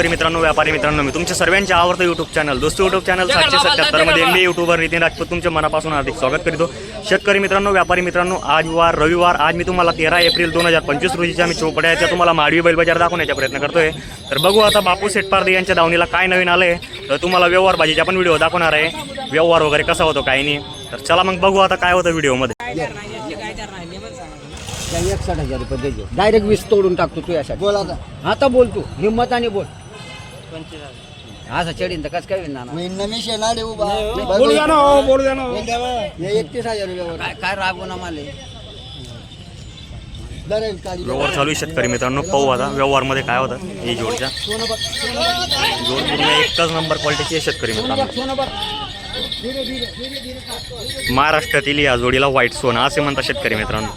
तरी मित्रांनो व्यापारी मित्रांनो मी तुमच्या सर्वांचे आवडतं युट्यूब चॅनल दोस्त युट्यूब चॅनल सातशे सत्याहत्तरमध्ये मी युट्यूबर नितीन राजपूत तुमच्या मनापासून हार्दिक स्वागत करीतो. शेतकरी मित्रांनो व्यापारी मित्रांनो आज वार रविवार आज मी तुम्हाला तेरा एप्रिल दोन हजार पंचवीस रोजीच्या मी चोपड्याच्या तुम्हाला माडवी बैल बाजार दाखवण्याचा प्रयत्न करतोय. तर बघू आता बापू शेटपारदे यांच्या दावणीला काय नवीन आलंय. तर तुम्हाला व्यवहार भाजीचा पण व्हिडिओ दाखवणार आहे. व्यवहार वगैरे कसा होतो काय नाही. तर चला मग बघू आता काय होतं व्हिडिओमध्ये एकसठ हजार रुपये द्यायचे डायरेक्ट वीस तोडून टाकतो तू यासाठी. बोल आता. आता बोल तू. हिंमताने बोल. असं चढीन तर कसं काय विना नमी आहे उभा. बोलू द्या ना हो, बोलू द्या ना हो. हे एकतीस हजार रुपयावर. काय काय रागवू ना माले? धरेल काळी व्यवहार चालू आहे शेतकरी मित्रांनो. पाहू आता व्यवहारमध्ये काय होतं. ही जोडच्या. जोड पूर्ण एकच नंबर क्वालिटीची आहे शेतकरी मित्रांनो. महाराष्ट्रातील या जोडीला व्हाईट सोना असे म्हणतात शेतकरी मित्रांनो.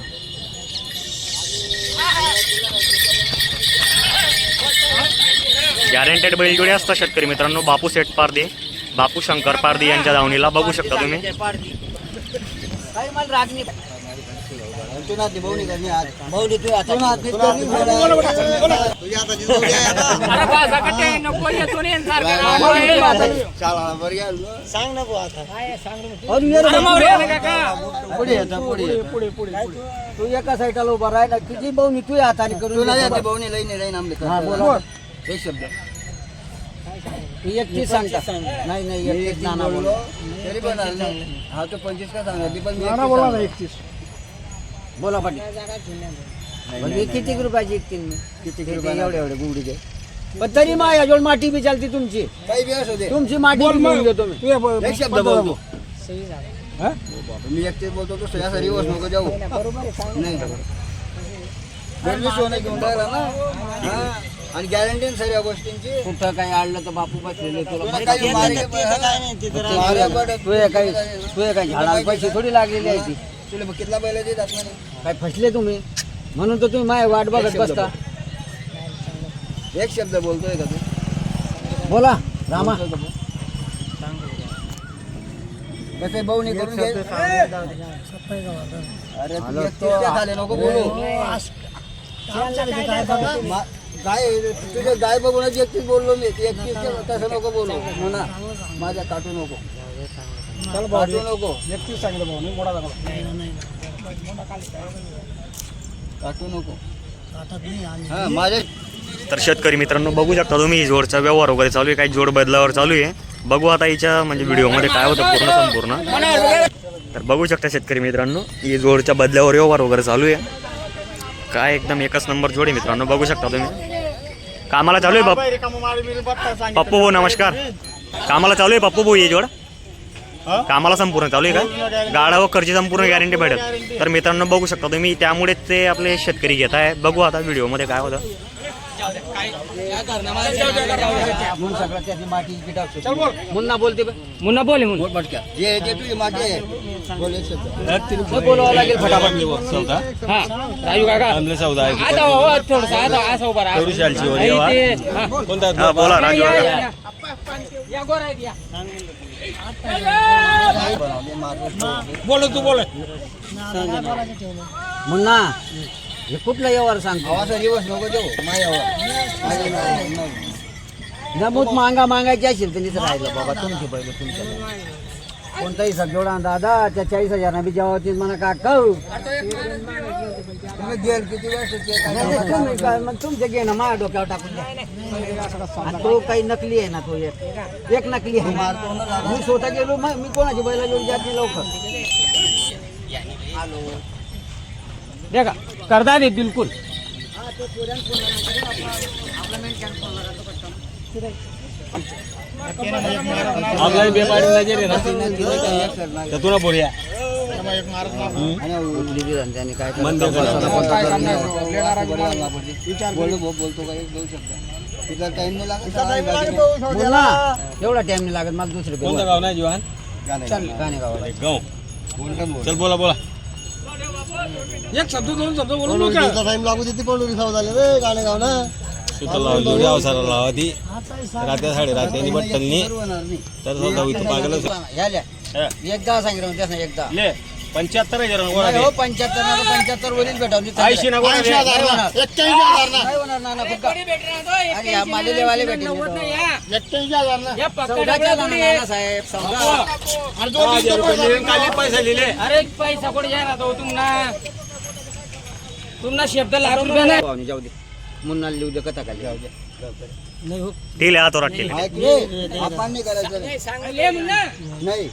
गॅरंटेड बैलजोडी असतात शेतकरी मित्रांनो. बापू सेठ पारदे बापू शंकर पारदे यांच्या दावणीला बघू शकता तुम्ही. तू भाऊनी एका साईडला उभा राह ना तुझी भाऊ तू हाताने करून भाऊनी लई नाही राहीन आमले हा, शब्द. तू एकटीच सांगता. नाही नाही एकटीच नाना बोललो बोल तरी पण. हा तो पंचवीस का सांगितली पण मी नाना बोला ना. एकतीस. बोला पाटील. किती रुपयाची एकतील मी किती रुपये एवढे एवढे गुगडी दे पण तरी माझ्या जोड माटी बी चालते तुमची. काही बी असू दे. तुमची माटी बी घेऊन घेतो मी. एक शब्द बोलतो. हा? मी एकटेच बोलतो तो सरी वस नको जाऊ. नाही सोनं घेऊन राहिला ना. हा. आणि गॅरंटी सगळ्या गोष्टींची. कुठं काही आणलं तर बापू बसलेले तुला तुला काही झाडाला पैसे थोडी लागलेले आहे ती तुला मग कितला बैल देत असणार काय फसले तुम्ही? म्हणून तर तुम्ही माझ्या वाट बघत बसता. एक शब्द बोलतोय का तू? बोला रामा. कसे भाऊनी करून घे. अरे तू एकटीच झाले नको बोलू. मा- गाय तुझ्या गाय बघूनच एकटीच बोललो मी. एकटीच तसं नको बोलू. म्हणा माझ्या काटू नको. काटू नको. एकतीस सांगितलं भाऊ दाखवला काटू नको. हा माझ्या तर शेतकरी मित्रांनो बघू शकता तुम्ही जोडचा व्यवहार वगैरे चालू आहे काही जोड बदलावर चालू आहे. बघू आता हिच्या म्हणजे व्हिडिओमध्ये काय होतं पूर्ण संपूर्ण. तर बघू शकता शेतकरी मित्रांनो ही जोडच्या बदल्यावर व्यवहार वगैरे चालू आहे. काय एकदम एकच नंबर जोड मित्रांनो बघू शकता तुम्ही. कामाला चालू आहे बाप पप्पू भाऊ नमस्कार. कामाला चालू आहे पप्पू भाऊ ही जोड. कामाला संपूर्ण चालू आहे का? गाडा व खर्ची संपूर्ण गॅरंटी भेटेल. तर मित्रांनो बघू शकता तुम्ही त्यामुळे ते आपले शेतकरी घेत आहे. बघू आता व्हिडिओमध्ये काय होतं. मुन्ना बोलते बे. बोल जे जे तुझी मागे आहे बोल एक शब्द. हे बोलावं लागेल फटाफट. हा, बोला राजू काका. बोल तू बोल. मुन्ना. हे कुठला व्यवहार सांगतो? आवाज दिवस नको देऊ. माझ्यावर. जमूत मांगा मागायची असेल तर तिथं राहिलं बाबा तुमचे पहिले तुमच्या कोणताही सगळा दादा त्या चाळीस हजार बी जेव्हा म्हणा का कऊ तुम्ही गेल किती वेळ तुम्ही काय मग तुमचे घे ना माझ्या डोक्यावर टाकून द्या आणि तो काही नकली आहे ना तो एक. एक नकली आहे. मी स्वतः गेलो मग मी कोणाची बैला घेऊन जात नाही लवकर देखा करता दे बिलकुल। आपल्याला बेपाडी नजर आहे ना? तर बोलूया। एवढा टाइम नाही लागत मला दुसरे कोणतं गाव नाही जीवन गाणं गाव. चल बोला बोला. एक शब्द दोन शब्द बोलू नका. टाइम लागू देते पण रिसाव झाले रे गाणे गाव ना सुतला लावा जोडी अवसाला लावा ती. रात्या साडे रात्यानी बट्टलनी होणार नाही तर जाऊ इथं पागलच या लिया. एकदा सांगितलं एकदा. ले पंच्याहत्तर हजार हो पंच्याहत्तर पंच्याहत्तर वरील भेटावली. ऐंशी ना गोळा दे. नाही होणार. नाही होणार ना. ना फुक्का. आणि ह्या मालेले वाले भेटेल साहेब पैसे लिहिले. अरे पैसा कोण जाणार तो? तुम्हाला तुम्हाला शब्द रुपये नाही. जाऊ दे. मुन्ना लिहू दे कथा खाली. जाऊ दे. ठीक आहे हातोरात केले ऐक रे, आपण नाही करायचं. सांगले नाही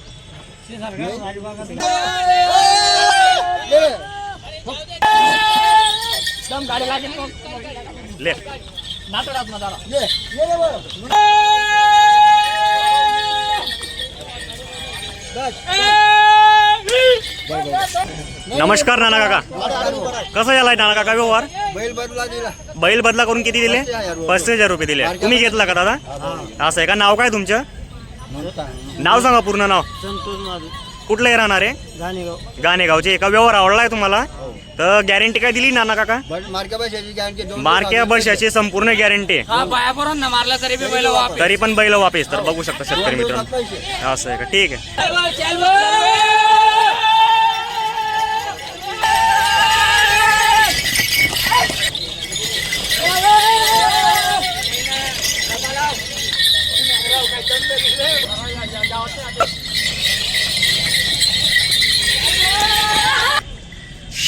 दम गाडी लागेल मग. ले. ये, ये रे बरं. नमस्कार नाना काका. कसं झालाय नाना काका व्यवहार? बैल बदला दिला. बैल बदला करून किती दिले? पस्तीस हजार रुपये. दिले. तुम्ही घेतला का दादा? असं आहे का? नाव काय तुमचं? नाव सांगा पूर्ण नाव. कुठलं हे राहणार? आहे गाणेगावचे. एका व्यवहार आवडलाय तुम्हाला? तर गॅरंटी काय दिली नाना काका? मार्क्या बशाची संपूर्ण गॅरंटी हा तरी पण बैल वापेस. तर बघू शकता शेतकरी मित्रांनो. पैसे. असं आहे का? ठीक आहे.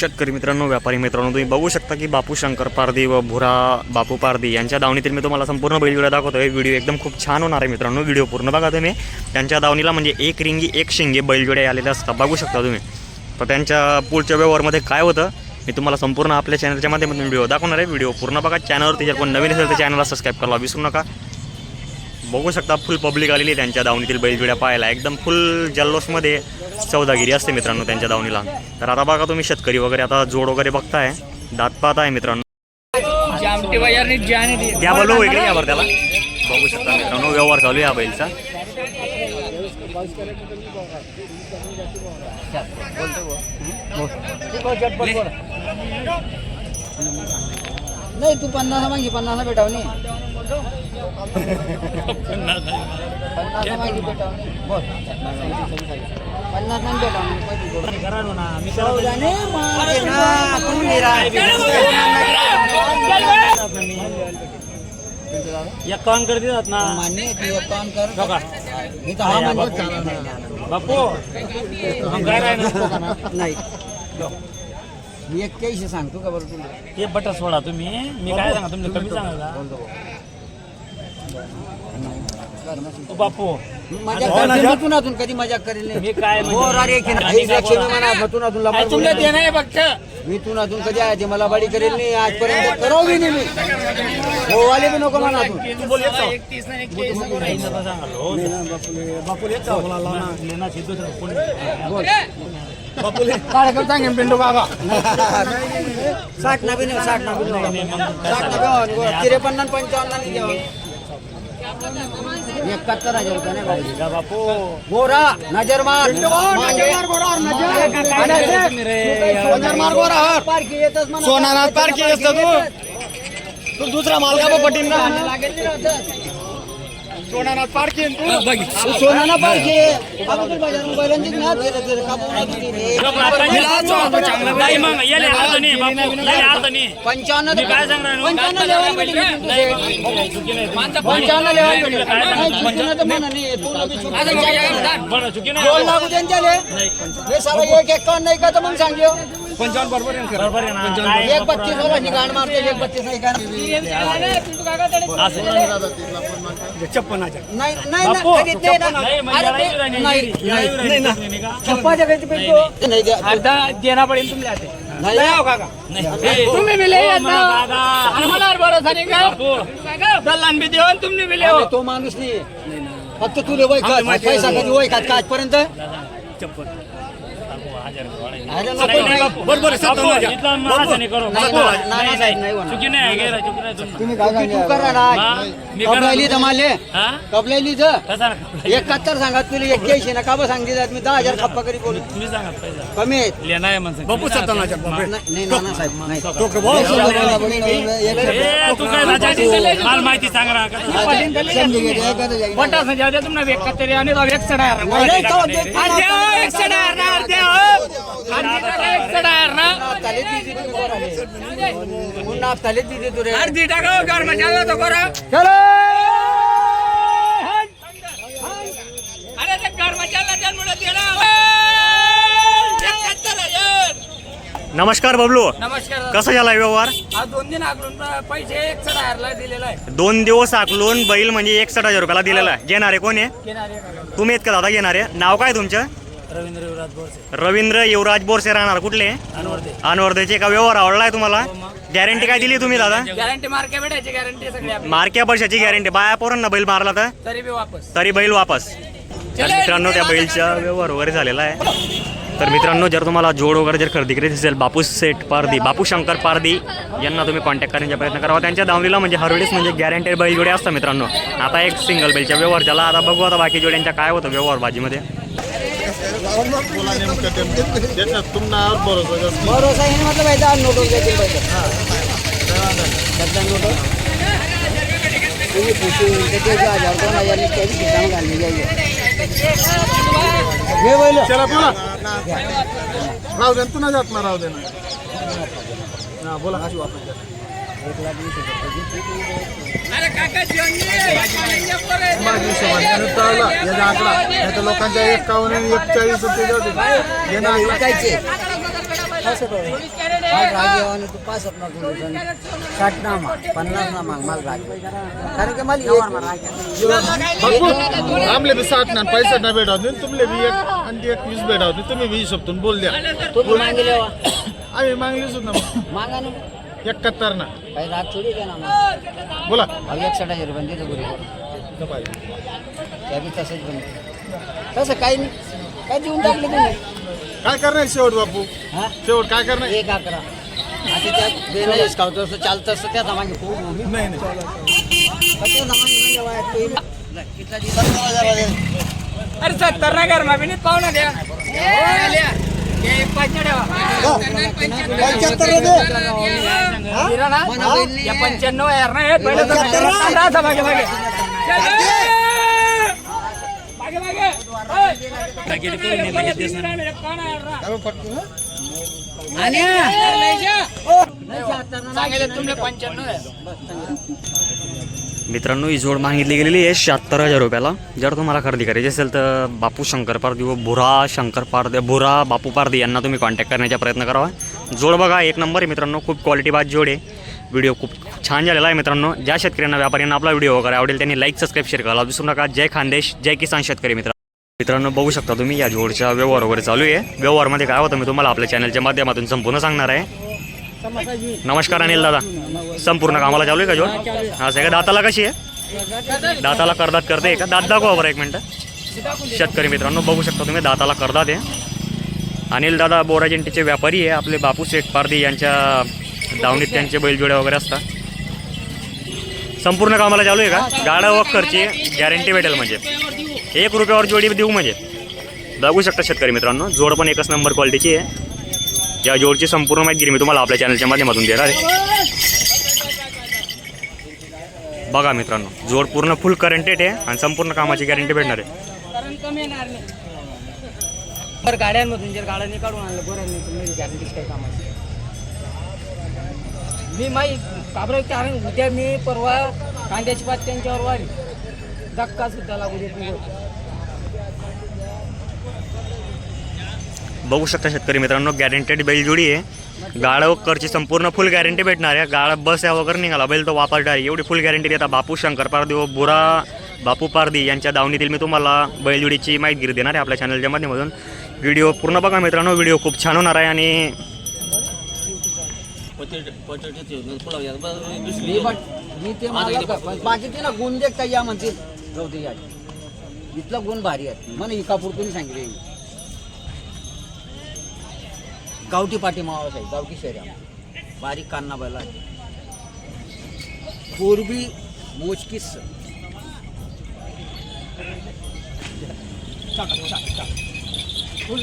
शेतकरी मित्रांनो व्यापारी मित्रांनो तुम्ही बघू शकता की बापू शंकर पारदी व भुरा बापू पारदी यांच्या दावणीतील मी तुम्हाला संपूर्ण बैलजोड्या आहे व्हिडिओ एकदम खूप छान होणार आहे मित्रांनो. व्हिडिओ पूर्ण बघा तुम्ही. त्यांच्या दावणीला म्हणजे एक रिंगी एक शिंगे बैलजोड्या आलेल्या असतात. बघू शकता तुम्ही. तर त्यांच्या पुढच्या व्यवहारमध्ये काय होतं मी तुम्हाला संपूर्ण आपल्या चॅनलच्या माध्यमातून व्हिडिओ दाखवणार आहे. व्हिडिओ पूर्ण बघा. चॅनलवरती जर कोण नवीन असेल तर चॅनलला सबस्क्राईब करायला विसरू नका. बघू शकता फुल पब्लिक आलेली आहे त्यांच्या दावणीतील बैलजोड्या पाहायला. एकदम फुल जल्लोषमध्ये चौदागिरी असते मित्रांनो त्यांच्या दावणीला. तर आता बघा तुम्ही शेतकरी वगैरे आता जोड वगैरे बघताय. दात पाहत आहे मित्रांनो त्या वेगळी यावर त्याला. बघू शकता मित्रांनो व्यवहार चालू आहे या बैलचा. नाही तू पन्नास मागे पन्नास भेटावनी पन्नास मागे बोल. पन्नास नाही. एकावन्न कर देतात ना. मान्य तू कर. बघा. मी तर हा म्हणतो. बापू. नाही. मी एक्क्याऐंशी सांगतो का बरं तुला? ते बटर सोडा तुम्ही. मी काय सांगा तुम्ही कमी सांगा. ओ बापू करते मथुनातून कधी मजा करेल नाही मी काय म्हणजे- हो अरे की नाही काय लक्ष्मी बोला? म्हणा मथुनातून लबाड तुमच्या बोलणार. ते नाही फक्त मी तुनातून कधी आहे ते मला बाडी करेल नाही आजपर्यंत करो बी नाही मी हो वाले बी नको म्हणा तू एकतीस नाही एकतीस साठ ना बी नाही साठ ना बी नाही साठ ना बी नाही. त्रेपन्न पंचावन्न. एकाहत्तर हजार रुपये नाही भाऊ. बापू। गोरा नजरमार सोनारात पारखी असतो तू। तू दुसरा माल का पटीन ना सोनारात पारखी तू सोनाना पारखी अगोदर बाजार बैलांचीच ना केलं तर कापून नाही मग याले अर्ध नाही बापू याले अर्ध नाही पंचावन्न मी काय सांगणार ना? पंचावन्न लेवल भेटेल पंचावन्न लेवल भेटेल नाही, चुकीनं तर म्हणा नाही. तू नका चुकी. बरं चुकी दोन नाही लागू त्यांच्याले हे सारा एक एकावन्न नाही का तर मग सांगेव बरोबर आहे ना काय एक बत्तीस वाला गाड मारते एक बत्तीस नाही का नाही नाही ना, बापू, कधीच नाही ना. नाही, म्हणजे अरे राहिली ते- नाही, नाही, नाही, नाही, नाही, ना. नाही, नाही. छप्पाच्या घरची पेटतो. नाही द्या. अर्धा देना पडेल. नाही. तुम्ही मिले आम्हाला भरोसा नाही का? दल्लान बी देऊन तुम्ही मिले हो. अरे तो माणूस नाही. फक्त तुले वय खात पैसा कधी वय खात का आजपर्यंत नाही. बरोबर चुकी नाही गेला चुकी नाही तुम्ही. तुम्ही काय तू करा हा, ना मी. जमाले हा? ज एकाहत्तर सांगा तुला एक्क्याऐंशी ना का बं सांगते मी दहा हजार खप्पा करी बोलू तुम्ही सांगा कमी आहेत आहे नाही नाही, नाना साहेब नाही ए, तू काय राजाची मला माहिती सांग तुम्हाला एकाहत्तरी आणि तो एकशे नाही, तो- एक सडा अर्धी टाका दिदी दिदी तू हो, करा अरे ते नमस्कार बबलू. नमस्कार. कसा झाला व्यवहार? आज दोन दिन आकडून पैसे एक दिलेला आहे. दोन दिवस आकलून बैल म्हणजे एकसठ हजार रुपयाला दिलेला आहे. घेणारे कोण आहे? किनारे. तुम्ही आहेत का दादा घेणारे? नाव काय तुमचं? रवींद्र युवराज बोरसे. रवींद्र युवराज बोरसे राहणार कुठले? अनवरते अनवर्धेचे का व्यवहार आवडलाय तुम्हाला? गॅरंटी काय दिली तुम्ही दादा? गॅरंटी मार्के भेटायची गॅरंटी सगळी आपली. मारक्या वर्षाची गॅरंटी बाया पोरांना बैल मारला तर? तरी बी वापस. तरी बैल वापस. तर मित्रांनो त्या बैलचा व्यवहार वगैरे झालेला आहे. तर मित्रांनो जर तुम्हाला जोड वगैरे जर खरेदी करायची असेल बापू सेठ पारदी बापू शंकर पारदी यांना तुम्ही कॉन्टॅक्ट करण्याचा प्रयत्न करावा. त्यांच्या दावणीला म्हणजे हरवेळेस म्हणजे गॅरंटेड बैल जोडे असतात मित्रांनो. आता एक सिंगल बैलच्या व्यवहार झाला. आता बघू आता बाकी जोड्यांच्या काय होतं व्यवहार बाजीमध्ये. भरोसा आहे ना मतलब ऐसा नोटो देतील पहिले सध्या नोटो तुम्ही पुशी त्याचे हजार दोन हजार त्याची ठिकाण घालली जाईल हे बैल चला बोला राहू दे तू ना जात ना राहू दे ना हा बोला अशी वापस तळला याचा आकडा नाही तर लोकांच्या आणि हे नाही विकायचे तू पाच पन्नास ना माग माल रागे कारण की मला आमले बी साठ ना पैसा ना भेटा होते तुमले बी एक आणि एक वीस भेटा होते तुम्ही बी हिशोबतून बोल द्या मागले आम्ही मागली सुद्धा मग मागा ना एकाहत्तर ना. काही राग थोडी द्या ना मग बोला. अहो, एक साठ हजार रुपये देतो घरी त्या बी तसंच बनते. तसं काही नाही. काय देऊन टाकले तुम्ही? काय करणार शेवट बापू? हा? शेवट काय करणार? एक अकरा. आता त्यात बेना हिसकावतो असं चालतं असं त्या मागे खूप नाही नाही. जमाने अरे सत्तर ना घर मागणी पाहुणा द्या. हे पंच्याण्णव पंच्याण्णव मित्रांनो ही जोड मागितली गेलेली आहे शहात्तर हजार रुपयाला. जर तुम्हाला खरेदी करायची असेल तर बापू शंकर पारदी व बुरा शंकर पारदे बुरा बापू पारदी यांना तुम्ही कॉन्टॅक्ट करण्याचा प्रयत्न करावा. जोड बघा एक नंबर आहे मित्रांनो खूप क्वालिटी बाद जोड आहे. व्हिडिओ खूप छान झालेला आहे मित्रांनो. ज्या शेतकऱ्यांना व्यापाऱ्यांना आपला व्हिडिओ वगैरे आवडेल त्यांनी लाईक सबस्क्राईब शेअर करायला विसरू नका. जय खानदेश जय किसान शेतकरी मित्र. मित्रांनो बघू शकता तुम्ही या जोडचा व्यवहार वगैरे चालू आहे. व्यवहारमध्ये काय होतं मी तुम्हाला आपल्या चॅनलच्या माध्यमातून संपूर्ण सांगणार आहे. नमस्कार अनिल दादा. संपूर्ण कामाला चालू आहे का जोड? हा सगळ्या दाताला कशी आहे? दाताला करदात करते. का दात दाखवा बरं एक मिनटं. शेतकरी मित्रांनो बघू शकता तुम्ही दाताला करदात आहे. अनिल दादा बोराजेंटीचे व्यापारी आहे. आपले बापू शेठ पारदी यांच्या दावणीत त्यांचे बैलजोड्या वगैरे असतात. संपूर्ण कामाला चालू आहे का? गाडा वक्करची गॅरंटी भेटेल म्हणजे. एक रुपयावर जोडी देऊ म्हणजे. बघू शकता शेतकरी मित्रांनो जोड पण एकच नंबर क्वालिटीची आहे. या जोडची संपूर्ण माहिती मी तुम्हाला आपल्या चॅनलच्या माध्यमातून देणार आहे. बघा मित्रांनो जोड पूर्ण फुल करंटेड आहे आणि संपूर्ण कामाची गॅरंटी भेटणार आहे. तर गाड्यांमधून जर गाड्यांनी काढून आणलं बरं नाही तुम्ही गॅरंटीच काही कामाची. मी माही काबरा कारण उद्या मी परवा कांद्याची पात त्यांच्यावर वाढी धक्का सुद्धा लागू देत नाही. बघू शकता शेतकरी मित्रांनो गॅरंटेड बैलजोडी आहे. गाळवकरची संपूर्ण फुल गॅरंटी भेटणार आहे. गाळ बस या वगैरे निघाला. बैल तो वापरणार एवढी फुल गॅरंटी देता बापू शंकर पारदी व बुरा बापू पारदी यांच्या दावणीतील मी तुम्हाला बैलजोडीची माहिती देणार आहे आपल्या चॅनलच्या माध्यमातून. व्हिडिओ पूर्ण बघा मित्रांनो. व्हिडिओ खूप छान होणार आहे आणि बाकीचे ना गुण देखता या म्हणतील. इथला गुण भारी आहे. म्हणून इकापूर तुम्ही सांगितले. गावठी पाठी मावा साहेब गावठी शहर बारीक कान्ना बैला पूर्वी मोजकीच फुल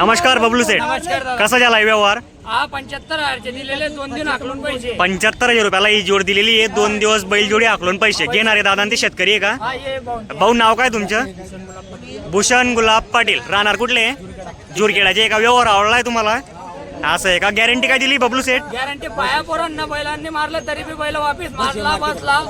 नमस्कार बबलू सेठ. नमस्कार दादा. कसा झालाय व्यवहार? हा पंच्याहत्तर हजारचे दिलेले दोन दिन आकलून पैसे. पंच्याहत्तर हजार रुपयाला ही जोड दिलेली आहे. दोन दिवस बैल जोडी आकलून पैसे. घेणारे दादा आणि ते शेतकरी आहे का? हा ये भाऊ. भाऊ नाव काय तुमचं? भूषण गुलाब पाटील. राहणार कुठले? जुरखेडाचे. एका व्यवहार आवडलाय तुम्हाला? असं आहे का? गॅरंटी काय दिली बबलू सेठ? गॅरंटी पाया पोरांना बैलांनी मारलं तरी बी बैल वापिस मारला बसला.